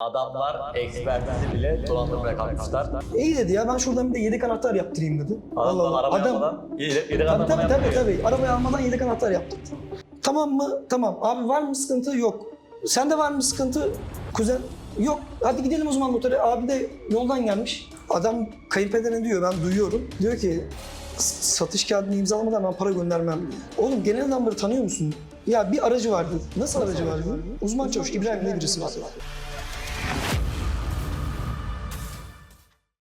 Adamlar ekspertizi bile dolandırmaya kalkmışlar. İyi dedi ya ben şuradan bir de yedek anahtar yaptırayım dedi. Adamlar arabaya almadan yedek yedek Tabii anahtarını tabii tabii, tabii. Arabayı almadan yedek anahtar yaptırdı. Tamam mı? Tamam. Abi var mı sıkıntı? Yok. Sende var mı sıkıntı? Kuzen? Yok. Hadi gidelim o zaman notere. Abi de yoldan gelmiş. Adam kayınpederine diyor ben duyuyorum. Diyor ki "S- satış kağıdını imzalamadan ben para göndermem. Oğlum genel adamları tanıyor musun? Ya bir aracı vardı. Nasıl aracı vardı? Uzman çavuş İbrahim diye birisi vardı.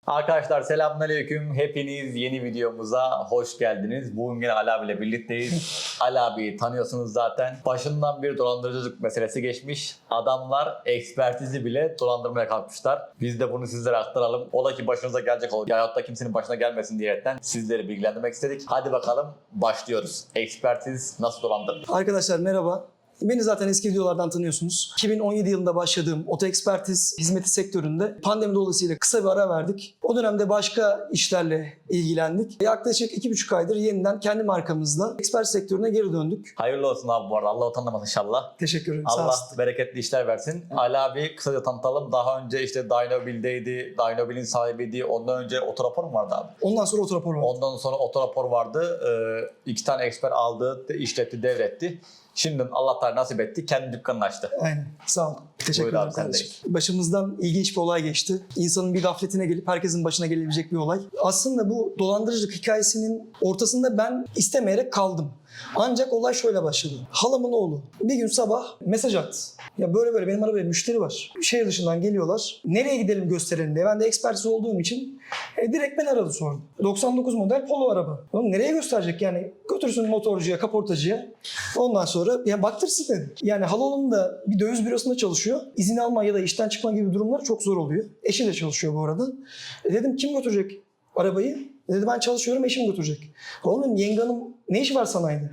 Arkadaşlar selamünaleyküm. Hepiniz yeni videomuza hoş geldiniz. Bugün yine Ali abiyle birlikteyiz. Ali abiyi tanıyorsunuz zaten. Başından bir dolandırıcılık meselesi geçmiş. Adamlar ekspertizi bile dolandırmaya kalkmışlar. Biz de bunu sizlere aktaralım. Ola ki başınıza gelecek olur. Ya da kimsenin başına gelmesin diyerekten sizleri bilgilendirmek istedik. Hadi bakalım başlıyoruz. Ekspertiz nasıl dolandırılır? Arkadaşlar merhaba. Beni zaten eski videolardan tanıyorsunuz. 2017 yılında başladığım oto ekspertiz hizmeti sektöründe pandemi dolayısıyla kısa bir ara verdik. O dönemde başka işlerle ilgilendik. Yaklaşık 2,5 aydır yeniden kendi markamızla ekspert sektörüne geri döndük. Hayırlı olsun abi bu arada. Allah utanmasın inşallah. Teşekkür ederim. Sağ Allah olsun. bereketli işler versin. Ali abi kısaca tanıtalım. Daha önce işte Dynobil'deydi. Dynobil'in sahibiydi. Ondan önce otorapor mu vardı abi? Ondan sonra otorapor oldu. Ondan sonra otorapor vardı. Ee, iki tane eksper aldı, işletti, devretti. Şimdi Allah Teala nasip etti. Kendi dükkanını açtı. Aynen. Sağ ol. Teşekkür ederim kardeşim. sendeyiz. Başımızdan ilginç bir olay geçti. İnsanın bir gafletine gelip herkesin başına gelebilecek bir olay. Aslında bu dolandırıcılık hikayesinin ortasında ben istemeyerek kaldım. Ancak olay şöyle başladı. Halamın oğlu bir gün sabah mesaj attı. Ya böyle böyle benim arabaya müşteri var. Şehir dışından geliyorlar. Nereye gidelim gösterelim diye. Ben de ekspertiz olduğum için e, direkt beni aradı sordu. 99 model Polo araba. Oğlum nereye gösterecek yani? Götürsün motorcuya, kaportacıya. Ondan sonra ya baktırsın dedi. Yani halalım da bir döviz bürosunda çalışıyor. İzin alma ya da işten çıkma gibi durumlar çok zor oluyor. Eşi de çalışıyor bu arada. E dedim kim götürecek arabayı? E dedi ben çalışıyorum eşim götürecek. Oğlum yenge hanım ne işi var sanayide?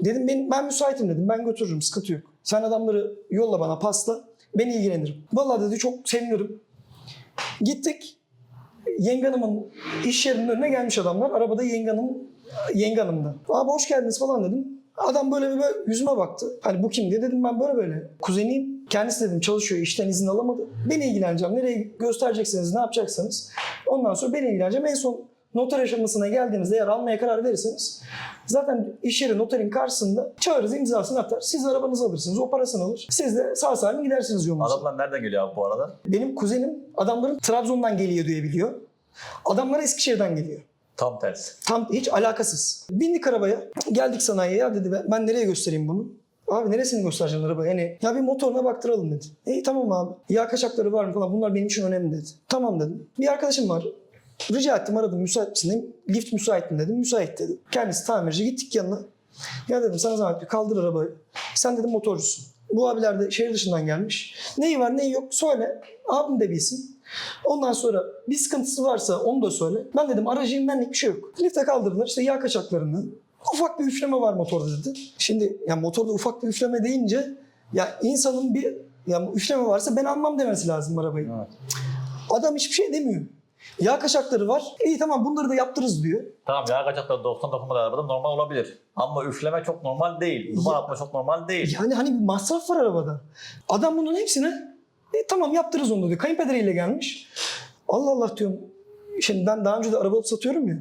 Dedim ben, ben müsaitim dedim ben götürürüm sıkıntı yok. Sen adamları yolla bana pasla ben ilgilenirim. Vallahi dedi çok sevinirim. Gittik. Yenge hanımın iş yerinin önüne gelmiş adamlar. Arabada yenge hanımda. Abi hoş geldiniz falan dedim. Adam böyle bir böyle yüzüme baktı. Hani bu kim diye dedim ben böyle böyle. Kuzeniyim. Kendisi dedim çalışıyor işten izin alamadı. Ben ilgileneceğim. Nereye gösterecekseniz ne yapacaksanız. Ondan sonra ben ilgileneceğim. En son noter aşamasına geldiğinizde eğer almaya karar verirseniz zaten iş yeri noterin karşısında çağırırız imzasını atar. Siz arabanızı alırsınız. O parasını alır. Siz de sağ salim gidersiniz yolunuza. Adamlar nereden geliyor abi bu arada? Benim kuzenim adamların Trabzon'dan geliyor diye biliyor. Adamlar Eskişehir'den geliyor. Tam tersi. Tam hiç alakasız. Bindik arabaya. Geldik sanayiye. Ya dedi ben- ben nereye göstereyim bunu? Abi neresini göstereceğim arabayı? Yani ya bir motoruna baktıralım dedi. İyi tamam abi. Yağ kaçakları var mı falan bunlar benim için önemli dedi. Tamam dedim. Bir arkadaşım var. Rica ettim aradım müsait misin dedim. Lift müsait mi dedim. Müsait dedi. Kendisi tamirci gittik yanına. Ya dedim sana zahmet bir kaldır arabayı. Sen dedim motorcusun. Bu abiler de şehir dışından gelmiş. Neyi var neyi yok söyle. Abim de bilsin. Ondan sonra bir sıkıntısı varsa onu da söyle. Ben dedim aracıyım benlik bir şey yok. Lifte kaldırdılar işte yağ kaçaklarını. Ufak bir üfleme var motorda dedi. Şimdi ya motorda ufak bir üfleme deyince ya insanın bir ya üfleme varsa ben almam demesi lazım arabayı. Evet. Adam hiçbir şey demiyor. Yağ kaçakları var. İyi tamam bunları da yaptırırız diyor. Tamam yağ kaçakları 99 model arabada normal olabilir. Ama üfleme çok normal değil. Duman atma çok normal değil. Yani hani bir masraf var arabada. Adam bunun hepsini e, tamam yaptırırız onu diyor. Kayınpederiyle gelmiş. Allah Allah diyorum. Şimdi ben daha önce de araba satıyorum ya.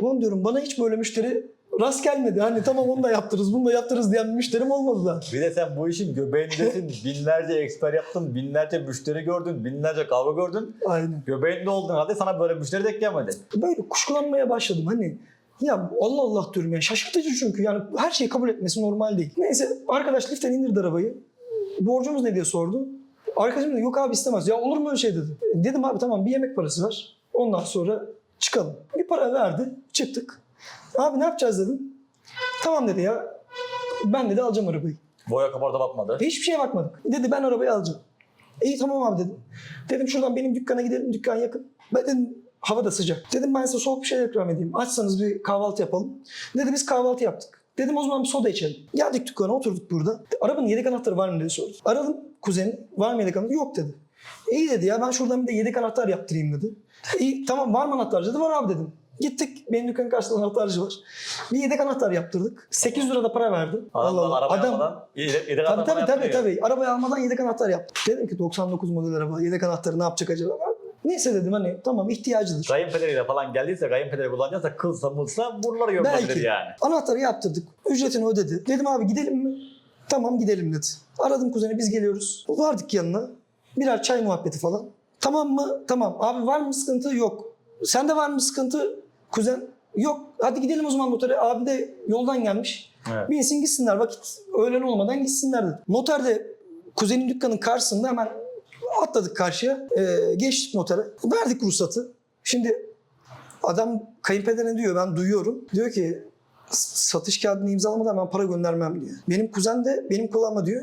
Ulan diyorum bana hiç böyle müşteri rast gelmedi. Hani tamam onu da yaptırırız, bunu da yaptırırız diyen bir müşterim olmadı da. Bir de sen bu işin göbeğindesin. binlerce eksper yaptın, binlerce müşteri gördün, binlerce kavga gördün. Aynen. Göbeğinde oldun halde sana böyle müşteri denk gelmedi. Böyle kuşkulanmaya başladım. Hani ya Allah Allah diyorum ya şaşırtıcı çünkü yani her şeyi kabul etmesi normal değil. Neyse arkadaş liften indirdi arabayı. Borcumuz ne diye sordu. Arkadaşım dedi yok abi istemez. Ya olur mu öyle şey dedi. Dedim abi tamam bir yemek parası ver. Ondan sonra çıkalım. Bir para verdi. Çıktık. Abi ne yapacağız dedim. Tamam dedi ya. Ben dedi alacağım arabayı. Boya kaporta bakmadı. Hiçbir şeye bakmadık. Dedi ben arabayı alacağım. İyi tamam abi dedim. Dedim şuradan benim dükkana gidelim. Dükkan yakın. Ben dedim hava da sıcak. Dedim ben size soğuk bir şey ikram edeyim. Açsanız bir kahvaltı yapalım. Dedi biz kahvaltı yaptık. Dedim o zaman bir soda içelim. Geldik dükkana oturduk burada. Arabanın yedek anahtarı var mı diye sordu. Aradım kuzeni. Var mı yedek anahtarı? Yok dedi. İyi dedi ya ben şuradan bir de yedek anahtar yaptırayım dedi. İyi tamam var mı anahtar dedi. Var abi dedim. Gittik benim dükkanın karşısında anahtarcı var. Bir yedek anahtar yaptırdık. 800 lira da para verdim. Adam araba almadan yedek yedek Tabii adam tabii tabii, tabii. Arabayı almadan yedek anahtar yaptım. Dedim ki 99 model araba yedek anahtarı ne yapacak acaba? Neyse dedim hani tamam ihtiyacıdır. Kayınpederiyle falan geldiyse kayınpederi kullanacaksa kılsa mılsa buraları yorulabilir yani. Anahtarı yaptırdık. Ücretini ödedi. Dedim abi gidelim mi? Tamam gidelim dedi. Aradım kuzeni biz geliyoruz. Vardık yanına. Birer çay muhabbeti falan. Tamam mı? Tamam. Abi var mı sıkıntı? Yok. Sende var mı sıkıntı? Kuzen? Yok. Hadi gidelim o zaman notere. Abi de yoldan gelmiş. Evet. Binsin gitsinler vakit öğlen olmadan gitsinler dedi. Noter de kuzenin dükkanın karşısında hemen atladık karşıya. Ee, geçtik notere. Verdik ruhsatı. Şimdi adam kayınpederine diyor ben duyuyorum. Diyor ki satış kağıdını imzalamadan ben para göndermem diyor. Benim kuzen de benim kulağıma diyor.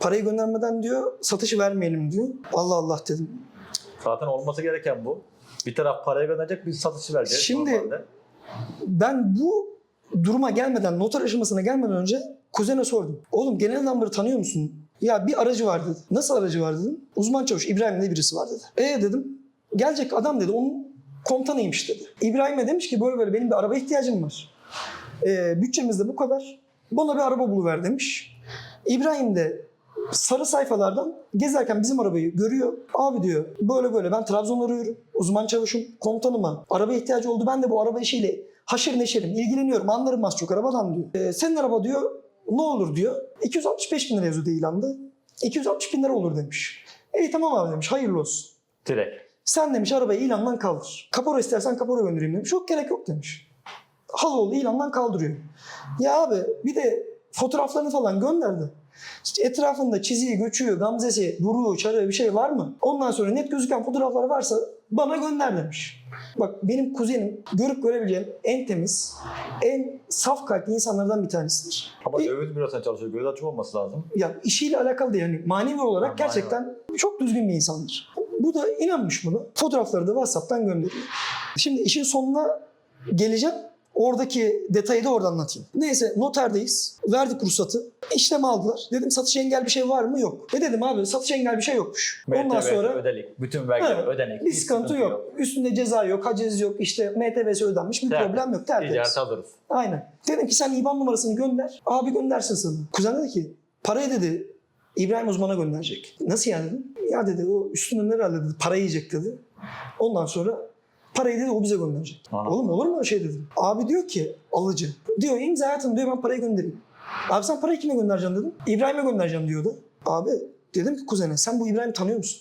Parayı göndermeden diyor satışı vermeyelim diyor. Allah Allah dedim. Zaten olması gereken bu. Bir taraf parayı gönderecek, biz satışı vereceğiz. Şimdi- normalde. Ben bu duruma gelmeden, noter aşamasına gelmeden önce kuzene sordum. Oğlum genel adamları tanıyor musun? Ya bir aracı var dedi. Nasıl aracı var dedim. Uzman çavuş İbrahim diye birisi var dedi. E dedim. Gelecek adam dedi. Onun komutanıymış dedi. İbrahim'e demiş ki böyle böyle benim bir araba ihtiyacım var. E, bütçemiz de bu kadar. Bana bir araba buluver demiş. İbrahim de sarı sayfalardan gezerken bizim arabayı görüyor. Abi diyor böyle böyle ben Trabzon arıyorum. Uzman çavuşum komutanıma araba ihtiyacı oldu. Ben de bu araba işiyle haşır neşerim ilgileniyorum anlarım az çok arabadan diyor. "Ee, senin araba diyor ne olur diyor. 265 bin lira yazıyordu ilanda. 260 bin lira olur demiş. İyi tamam abi demiş hayırlı olsun. Direkt. Sen demiş arabayı ilandan kaldır. Kapora istersen kapora göndereyim demiş. Yok gerek yok demiş. Haloğlu ilandan kaldırıyor. Ya abi bir de fotoğraflarını falan gönderdi. Etrafında çiziği, göçüğü, gamzesi, buruğu, çarığı bir şey var mı? Ondan sonra net gözüken fotoğraflar varsa bana gönder demiş. Bak benim kuzenim görüp görebileceğim en temiz, en saf kalpli insanlardan bir tanesidir. Ama Bir- döviz bürosuna çalışıyor. Göz açık olması lazım. ya işiyle alakalı değil yani manevi olarak Ha, gerçekten çok düzgün bir insandır. Bu da inanmış bunu. Fotoğrafları da WhatsApp'tan gönderiyor. Şimdi işin sonuna geleceğim. Oradaki detayı da orada anlatayım. Neyse noterdeyiz. Verdik ruhsatı. İşlem aldılar. Dedim satış engel bir şey var mı? Yok. E dedim abi satış engel bir şey yokmuş. Ondan MTV, sonra ödelik. Bütün vergiler Evet, ödenek. bir sıkıntı yok. Üstünde ceza yok, haciz yok, işte MTV'si ödenmiş bir Tertemiz. problem yok. Tertemiz. Ticaret alırız. Aynen. Dedim ki sen IBAN numarasını gönder. Abi göndersin sana. Kuzen dedi ki parayı dedi İbrahim uzmana gönderecek. Nasıl yani dedim. Ya dedi o üstünden herhalde dedi para yiyecek dedi. Ondan sonra parayı dedi o bize gönderecek. Ana. Oğlum olur mu öyle şey dedim. Abi diyor ki alıcı. Diyor imza atın diyor ben parayı göndereyim. Abi sen parayı kime göndereceksin dedim. İbrahim'e göndereceğim diyordu. Abi dedim ki kuzene sen bu İbrahim'i tanıyor musun?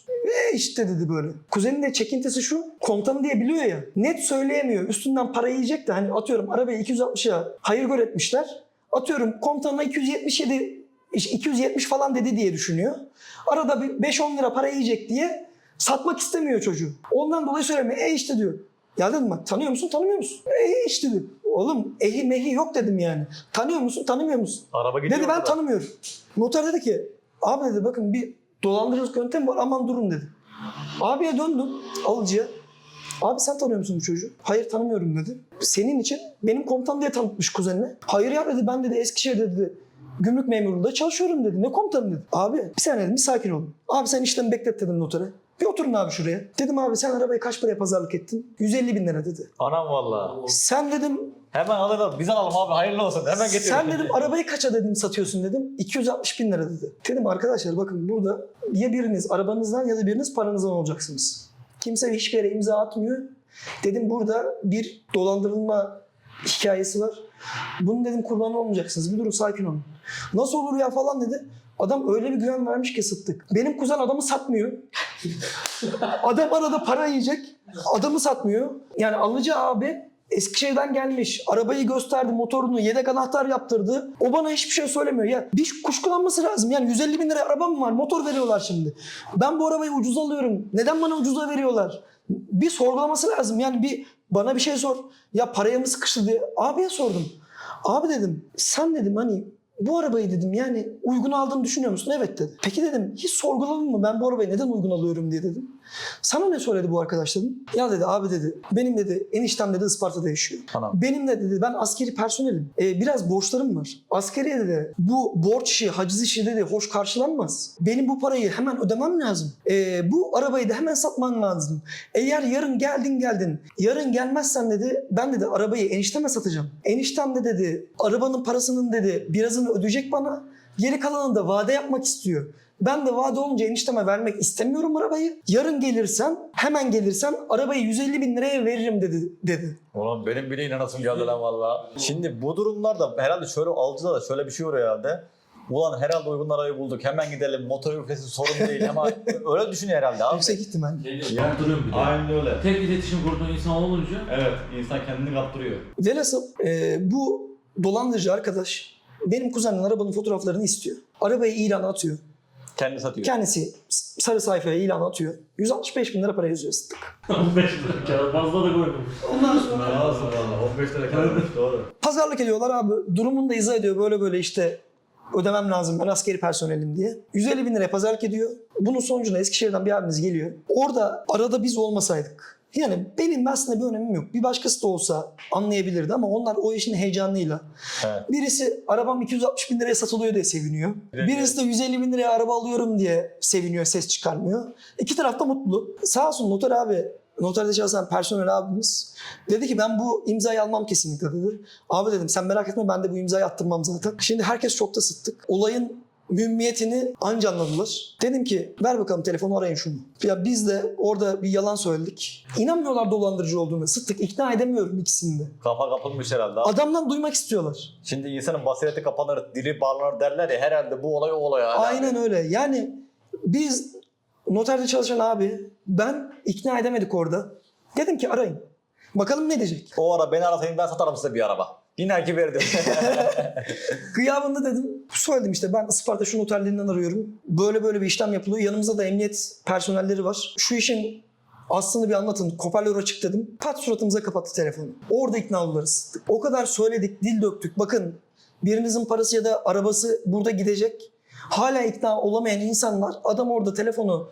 E işte dedi böyle. Kuzenin de çekintisi şu. Komutanı diye biliyor ya. Net söyleyemiyor. Üstünden para yiyecek de hani atıyorum arabayı 260'a hayır gör etmişler. Atıyorum komutanına 277 iş- 270 falan dedi diye düşünüyor. Arada bir 5-10 lira para yiyecek diye satmak istemiyor çocuğu. Ondan dolayı söylemiyor. E işte diyor. Ya dedim bak tanıyor musun tanımıyor musun? E işte diyor. Oğlum ehi mehi yok dedim yani. Tanıyor musun tanımıyor musun? Araba gidiyor. Dedi ben orada. tanımıyorum. Noter dedi ki abi dedi bakın bir dolandırıcılık yöntem var aman durun dedi. Abiye döndüm alıcıya. Abi sen tanıyor musun bu çocuğu? Hayır tanımıyorum dedi. Senin için benim komutan diye tanıtmış kuzenine. Hayır ya dedi ben dedi Eskişehir'de dedi gümrük memurluğunda çalışıyorum dedi. Ne komutanı dedi. Abi bir saniye dedim bir sakin olun. Abi sen işlemi beklet dedim notere. Bir oturun abi şuraya. Dedim abi sen arabayı kaç paraya pazarlık ettin? 150 bin lira dedi. Anam valla. Sen dedim Hemen alalım. Biz alalım abi. Hayırlı olsun. Hemen getiriyoruz. Sen dedim arabayı kaça dedim satıyorsun dedim. 260 bin lira dedi. Dedim arkadaşlar bakın burada ya biriniz arabanızdan ya da biriniz paranızdan olacaksınız. Kimse hiçbir yere imza atmıyor. Dedim burada bir dolandırılma hikayesi var. Bunun dedim kurbanı olmayacaksınız. Bir durun sakin olun. Nasıl olur ya falan dedi. Adam öyle bir güven vermiş ki sıttık. Benim kuzen adamı satmıyor. Adam arada para yiyecek. Adamı satmıyor. Yani alıcı abi Eskişehir'den gelmiş. Arabayı gösterdi, motorunu, yedek anahtar yaptırdı. O bana hiçbir şey söylemiyor. Ya bir kuşkulanması lazım. Yani 150 bin liraya araba mı var? Motor veriyorlar şimdi. Ben bu arabayı ucuz alıyorum. Neden bana ucuza veriyorlar? Bir sorgulaması lazım. Yani bir bana bir şey sor. Ya paraya mı sıkıştı diye. Abiye sordum. Abi dedim sen dedim hani bu arabayı dedim yani uygun aldığını düşünüyor musun? Evet dedi. Peki dedim hiç sorguladın mı ben bu arabayı neden uygun alıyorum diye dedim. Sana ne söyledi bu arkadaş dedim. Ya dedi abi dedi benim dedi eniştem dedi Isparta'da yaşıyor. Tamam. Benim de dedi ben askeri personelim. Ee, biraz borçlarım var. Askeriye dedi bu borç işi, haciz işi dedi hoş karşılanmaz. Benim bu parayı hemen ödemem lazım. Ee, bu arabayı da hemen satman lazım. Eğer yarın geldin geldin. Yarın gelmezsen dedi ben dedi arabayı enişteme satacağım. Eniştem de dedi arabanın parasının dedi birazını ödeyecek bana. Geri kalanını da vade yapmak istiyor. Ben de vade olunca enişteme vermek istemiyorum arabayı. Yarın gelirsen, hemen gelirsen arabayı 150 bin liraya veririm dedi. dedi. Oğlum benim bile inanasım geldi lan valla. Şimdi bu durumlarda herhalde şöyle alıcıda da şöyle bir şey oluyor herhalde. Ulan herhalde uygun arayı bulduk hemen gidelim motor yüklesi sorun değil ama öyle düşünüyor herhalde abi. Yüksek ihtimal. Kaptırıyorum bir de. Aynen öyle. Tek iletişim kurduğun insan olunca Evet insan kendini kaptırıyor. Velhasıl e, bu dolandırıcı arkadaş benim kuzenin arabanın fotoğraflarını istiyor. Arabayı ilan atıyor. Kendi satıyor. Kendisi sarı sayfaya ilan atıyor. 165 bin lira para yazıyor sıktık. 15 lira kağıt fazla da koydum. Ondan sonra Nasıl valla 15 lira kalmış doğru. pazarlık ediyorlar abi. Durumunu da izah ediyor. Böyle böyle işte ödemem lazım ben askeri personelim diye. 150 bin liraya pazarlık ediyor. Bunun sonucunda Eskişehir'den bir abimiz geliyor. Orada arada biz olmasaydık. Yani benim aslında bir önemim yok. Bir başkası da olsa anlayabilirdi ama onlar o işin heyecanıyla. Evet. Birisi arabam 260 bin liraya satılıyor diye seviniyor. Evet. Birisi de 150 bin liraya araba alıyorum diye seviniyor, ses çıkarmıyor. İki taraf da mutlu. Sağ olsun noter abi, noterde çalışan personel abimiz dedi ki ben bu imzayı almam kesinlikle dedi. Abi dedim sen merak etme ben de bu imzayı attırmam zaten. Şimdi herkes çok da sıktık. Olayın mühimiyetini anca anladılar. Dedim ki ver bakalım telefonu arayın şunu. Ya biz de orada bir yalan söyledik. İnanmıyorlar dolandırıcı olduğunu. Sıktık ikna edemiyorum ikisini de. Kafa kapılmış herhalde. abi. Adamdan duymak istiyorlar. Şimdi insanın basireti kapanır, dili bağlanır derler ya herhalde bu olay o olay. hala. Aynen öyle. Yani biz noterde çalışan abi ben ikna edemedik orada. Dedim ki arayın. Bakalım ne diyecek. O ara beni arasayın ben satarım size bir araba. Yine ki verdim. Gıyabında dedim. Söyledim işte ben Isparta şu noterlerinden arıyorum. Böyle böyle bir işlem yapılıyor. Yanımızda da emniyet personelleri var. Şu işin aslını bir anlatın. Hoparlör açık dedim. Pat suratımıza kapattı telefonu. Orada ikna oldular. O kadar söyledik, dil döktük. Bakın birinizin parası ya da arabası burada gidecek. Hala ikna olamayan insanlar adam orada telefonu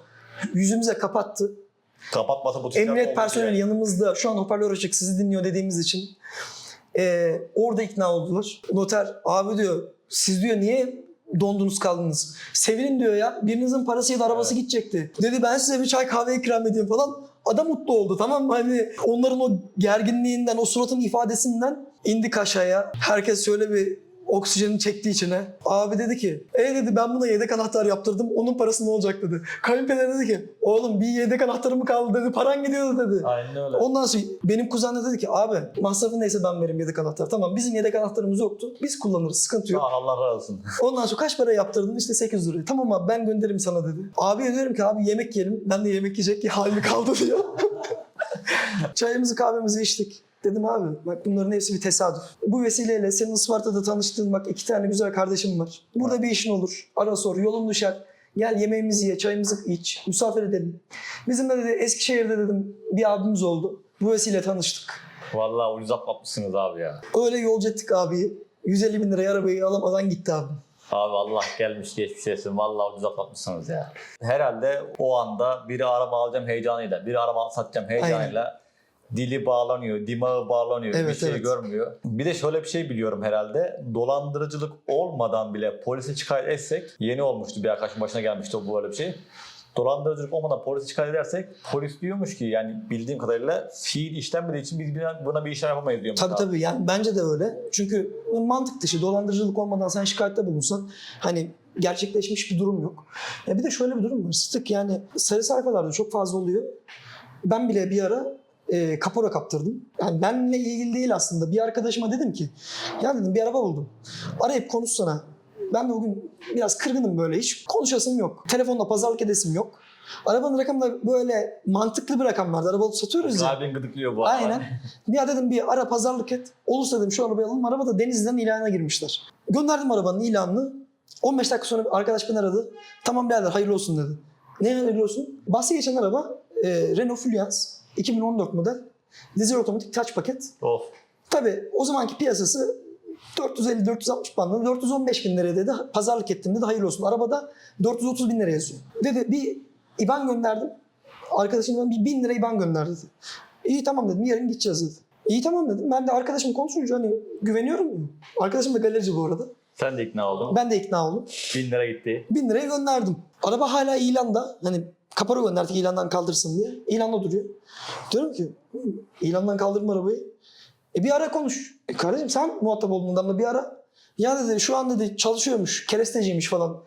yüzümüze kapattı. Kapatmasa bu Emniyet personeli olmuş yanımızda şu an hoparlör açık sizi dinliyor dediğimiz için Ee, orada ikna oldular. Noter abi diyor siz diyor niye dondunuz kaldınız? Sevinin diyor ya birinizin parası ya da arabası gidecekti. Dedi ben size bir çay kahve ikram edeyim falan. Adam mutlu oldu tamam mı? Hani onların o gerginliğinden, o suratın ifadesinden indik aşağıya. Herkes şöyle bir oksijeni çekti içine. Abi dedi ki, e dedi ben buna yedek anahtar yaptırdım. Onun parası ne olacak dedi. Kayınpeder dedi ki, oğlum bir yedek anahtarı mı kaldı dedi. Paran gidiyordu dedi. Aynen öyle. Ondan sonra benim kuzen de dedi ki abi masrafı neyse ben veririm yedek anahtar. Tamam bizim yedek anahtarımız yoktu. Biz kullanırız sıkıntı yok. Ah, Allah razı olsun. Ondan sonra kaç para yaptırdın? İşte 800 lira. Tamam abi ben gönderirim sana dedi. Abiye diyorum ki abi yemek yiyelim. Ben de yemek yiyecek ki halim kaldı diyor. Çayımızı kahvemizi içtik. Dedim abi bak bunların hepsi bir tesadüf. Bu vesileyle senin Isparta'da tanıştığın bak iki tane güzel kardeşim var. Burada bir işin olur. Ara sor yolun düşer. Gel yemeğimizi ye, çayımızı iç, misafir edelim. Bizim de dedi Eskişehir'de dedim bir abimiz oldu. Bu vesile tanıştık. Vallahi ucuz atlatmışsınız abi ya. Öyle yolcu ettik abi. 150 bin liraya arabayı alamadan gitti abi. Abi Allah gelmiş geçmiş etsin. Vallahi ucuz atlatmışsınız ya. Herhalde o anda biri araba alacağım heyecanıyla, biri araba satacağım heyecanıyla dili bağlanıyor, dimağı bağlanıyor, bir Evet, şey evet. görmüyor. Bir de şöyle bir şey biliyorum herhalde. Dolandırıcılık olmadan bile polise şikayet etsek, yeni olmuştu bir arkadaşın başına gelmişti o böyle bir şey. Dolandırıcılık olmadan polise şikayet edersek polis diyormuş ki yani bildiğim kadarıyla fiil işlenmediği için biz buna- buna bir işlem yapamayız diyormuş. Tabii abi. tabii yani bence de öyle. Çünkü mantık dışı dolandırıcılık olmadan sen şikayette bulunsan hani gerçekleşmiş bir durum yok. Ya bir de şöyle bir durum var. Sıtık yani sarı sayfalarda çok fazla oluyor. Ben bile bir ara e, kapora kaptırdım. Yani benimle ilgili değil aslında. Bir arkadaşıma dedim ki ya dedim bir araba buldum. Arayıp konuşsana. Ben de bugün biraz kırgınım böyle hiç konuşasım yok. Telefonla pazarlık edesim yok. Arabanın rakamı da böyle mantıklı bir rakam vardı. Araba satıyoruz ya. Kalbin gıdıklıyor bu. Aynen. Ya dedim bir ara pazarlık et. Olursa dedim şu arabayı alalım. Araba da Denizli'den ilana girmişler. Gönderdim arabanın ilanını. 15 dakika sonra bir arkadaş beni aradı. Tamam birader hayırlı olsun dedi. Ne hayırlı olsun? Bahsi geçen araba e, Renault Fluence 2014 model. Dizel otomatik taç paket. Of. Tabii o zamanki piyasası 450-460 bandında 415 bin liraya dedi. Pazarlık ettim dedi. Hayırlı olsun. Arabada 430 bin lira yazıyor. Dedi bir IBAN gönderdim. Arkadaşım bana bir bin lira IBAN gönderdi. İyi tamam dedim. Yarın gideceğiz dedi. İyi tamam dedim. Ben de arkadaşım konuşunca hani güveniyorum. Arkadaşım da galerici bu arada. Sen de ikna oldun. Ben de ikna oldum. 1000 lira gitti. 1000 liraya gönderdim. Araba hala ilanda. Hani kapora gönderdik ilandan kaldırsın diye. İlanda duruyor. Diyorum ki "Hı, ilandan kaldırma arabayı. E bir ara konuş. E kardeşim sen muhatap olduğun adamla bir ara. Ya dedi şu an dedi çalışıyormuş. Keresteciymiş falan.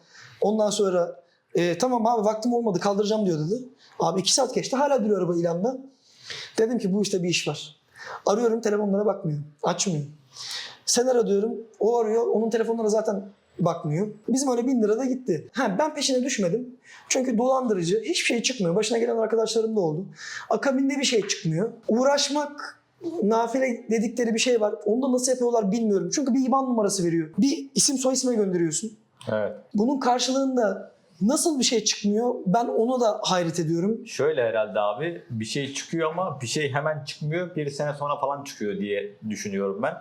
Ondan sonra "E, tamam abi vaktim olmadı kaldıracağım diyor dedi. Abi iki saat geçti hala duruyor araba ilanda. Dedim ki bu işte bir iş var. Arıyorum telefonlara bakmıyor. Açmıyor. Sen ara diyorum. O arıyor. Onun telefonlara zaten bakmıyor. Bizim öyle bin lira da gitti. Ha, ben peşine düşmedim. Çünkü dolandırıcı hiçbir şey çıkmıyor. Başına gelen arkadaşlarım da oldu. Akabinde bir şey çıkmıyor. Uğraşmak nafile dedikleri bir şey var. Onu da nasıl yapıyorlar bilmiyorum. Çünkü bir IBAN numarası veriyor. Bir isim soy isme gönderiyorsun. Evet. Bunun karşılığında nasıl bir şey çıkmıyor ben ona da hayret ediyorum. Şöyle herhalde abi bir şey çıkıyor ama bir şey hemen çıkmıyor. Bir sene sonra falan çıkıyor diye düşünüyorum ben.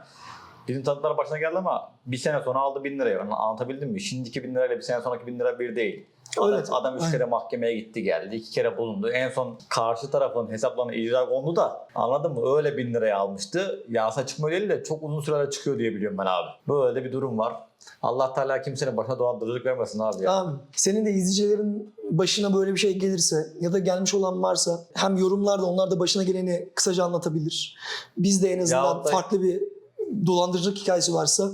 Bizim tanıdıklar başına geldi ama bir sene sonra aldı bin liraya. Yani anlatabildim mi? Şimdiki bin lirayla bir sene sonraki bin lira bir değil. Adam, Evet, adam üç kere mahkemeye gitti geldi. iki kere bulundu. En son karşı tarafın hesaplarına icra kondu da anladın mı? Öyle bin liraya almıştı. Yasa çıkmıyor değil de çok uzun sürede çıkıyor diye biliyorum ben abi. Böyle bir durum var. Allah Teala kimsenin başına dolandırıcılık vermesin abi ya. Abi, senin de izleyicilerin başına böyle bir şey gelirse ya da gelmiş olan varsa hem yorumlarda onlar da başına geleni kısaca anlatabilir. Biz de en azından da- farklı bir dolandırıcılık hikayesi varsa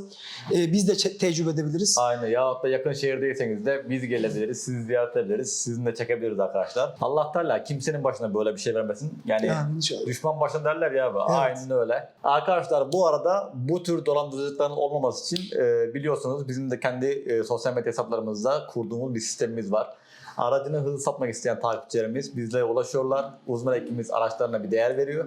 e, biz de tecrübe edebiliriz. Aynen. Yahut da yakın şehirdeyseniz de biz gelebiliriz, sizi ziyaret edebiliriz, sizin de çekebiliriz arkadaşlar. Allah Teala kimsenin başına böyle bir şey vermesin. Yani Yani inşallah. düşman başına derler ya abi. Evet. Aynen öyle. Arkadaşlar bu arada bu tür dolandırıcılıkların olmaması için e, biliyorsunuz bizim de kendi e, sosyal medya hesaplarımızda kurduğumuz bir sistemimiz var. Aracını hızlı satmak isteyen takipçilerimiz bizlere ulaşıyorlar. Uzman ekibimiz araçlarına bir değer veriyor.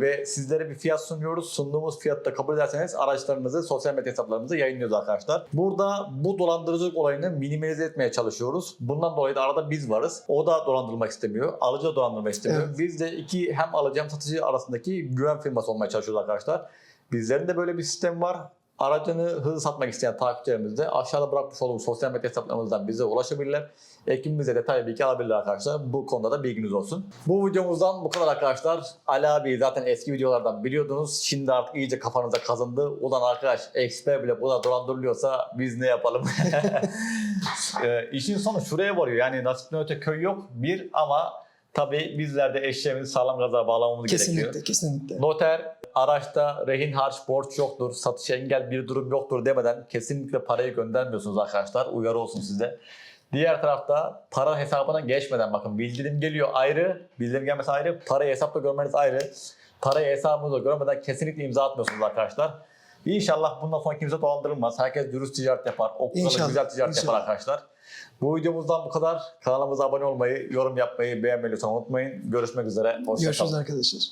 Ve sizlere bir fiyat sunuyoruz. Sunduğumuz fiyatta kabul ederseniz araçlarınızı sosyal medya hesaplarımıza yayınlıyoruz arkadaşlar. Burada bu dolandırıcılık olayını minimize etmeye çalışıyoruz. Bundan dolayı da arada biz varız. O da dolandırılmak istemiyor. Alıcı da dolandırmak istemiyor. Evet. Biz de iki hem alıcı hem satıcı arasındaki güven firması olmaya çalışıyoruz arkadaşlar. Bizlerin de böyle bir sistem var. Aracını hızlı satmak isteyen takipçilerimiz de aşağıda bırakmış olduğumuz sosyal medya hesaplarımızdan bize ulaşabilirler. Ekibimize detaylı bilgi alabilirler arkadaşlar. Bu konuda da bilginiz olsun. Bu videomuzdan bu kadar arkadaşlar. Ali abi zaten eski videolardan biliyordunuz. Şimdi artık iyice kafanıza kazındı. Ulan arkadaş expert bile buna dolandırılıyorsa biz ne yapalım? e, işin sonu şuraya varıyor. Yani nasipten öte köy yok. Bir ama tabii bizler de eşeğimizi sağlam gaza bağlamamız gerekiyor. Kesinlikle, kesinlikle. Noter araçta rehin harç borç yoktur, satışa engel bir durum yoktur demeden kesinlikle parayı göndermiyorsunuz arkadaşlar. Uyarı olsun size. Diğer tarafta para hesabına geçmeden bakın bildirim geliyor ayrı, bildirim gelmesi ayrı, parayı hesapta görmeniz ayrı. Parayı hesabınızda görmeden kesinlikle imza atmıyorsunuz arkadaşlar. İnşallah bundan sonra kimse dolandırılmaz. Herkes dürüst ticaret yapar. İnşallah, güzel ticaret inşallah. yapar arkadaşlar. Bu videomuzdan bu kadar. Kanalımıza abone olmayı, yorum yapmayı, beğenmeyi lütfen unutmayın. Görüşmek üzere. Hoşça kalın. Görüşürüz arkadaşlar.